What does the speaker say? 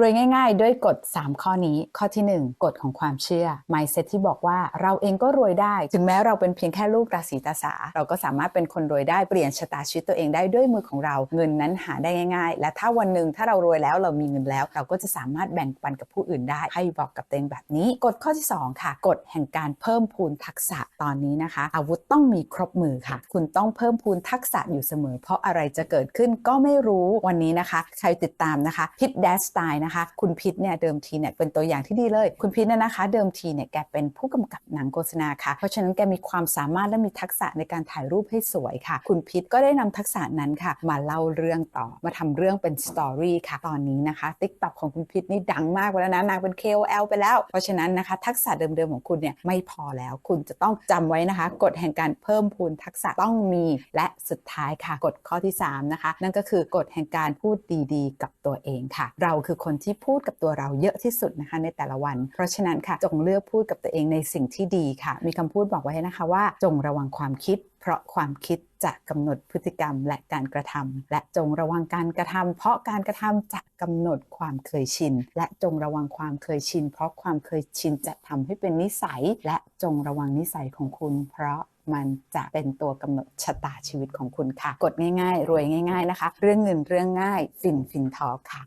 รวยง่ายๆ ด้วยกฎ 3 ข้อนี้ ข้อทีหนึ่1 กฎของความเชื่อ mindset ที่บอกว่าเราเองก็รวยได้ ถึงแม้เราเป็นเพียงแค่ลูกราศีตาสา เราก็สามารถเป็นคนรวยได้ เปลี่ยนชะตาชีวิตตัวเองได้ด้วยมือของเรา เงินนั้นหาได้ง่าย ๆ และถ้าวันหนึ่งถ้าเรารวยแล้วเรามีเงินแล้ว เราก็จะสามารถแบ่งปันกับผู้อื่นได้ ให้บอกกับตัวเองแบบนี้ กฎข้อที่ 2 ค่ะ กฎแห่งการเพิ่มพูนทักษะตอนนี้นะคะ อาวุธต้องมีครบมือค่ะ คุณต้องเพิ่มพูนทักษะอยู่เสมอ เพราะอะไรจะเกิดขึ้นก็ไม่รู้วันนี้นะคะ ใครติดตามนะคะพิทแดสไตล์นะคะ คุณพิทเนี่ยเดิมทีเนี่ยเป็นตัวอย่างที่ดีเลย คุณพิทเนี่ยนะคะเดิมทีเนี่ยแกเป็นผู้กำกับหนังโฆษณาค่ะ เพราะฉะนั้นแกมีความสามารถและมีทักษะในการถ่ายรูปให้สวยค่ะ คุณพิทก็ได้นำทักษะนั้นค่ะ มาเล่าเรื่องต่อมาทำเรื่องเป็นสตอรี่ค่ะ ตอนนี้นะคะติ๊กต็อกของคุณพิทนี่ดังมากไปแล้วนะนางเป็น KOL ไปแล้ว เพราะฉะนั้นนะคะ ทักษะเดิมๆของคุณเนี่ยไม่พอแล้วคุณจะต้องจำไว้นะคะกฎแห่งการเพิ่มพูนทักษะต้องมี และสุดท้ายค่ะกฎข้อที่ 3 นะคะ นั่นก็คือกฎแห่งการพูดดีๆ กับตัวเองค่ะ เราคือคนที่พูดกับตัวเราเยอะที่สุดนะคะในแต่ละวัน เพราะฉะนั้นค่ะจงเลือกพูดกับตัวเองในสิ่งที่ดีค่ะ มีคำพูดบอกไว้นะคะว่า จงระวังความคิด เพราะความคิดจะกำหนดพฤติกรรมและการกระทำและจงระวังการกระทำเพราะการกระทำจะกำหนดความเคยชิน และจงระวังความเคยชิน เพราะความเคยชินจะทำให้เป็นนิสัย และจงระวังนิสัยของคุณ เพราะมันจะเป็นตัวกำหนดชะตาชีวิตของคุณค่ะ กดง่ายๆ รวยง่าย ๆนะคะ เรื่องเงินเรื่องง่าย ฟินฟินทอค่ะ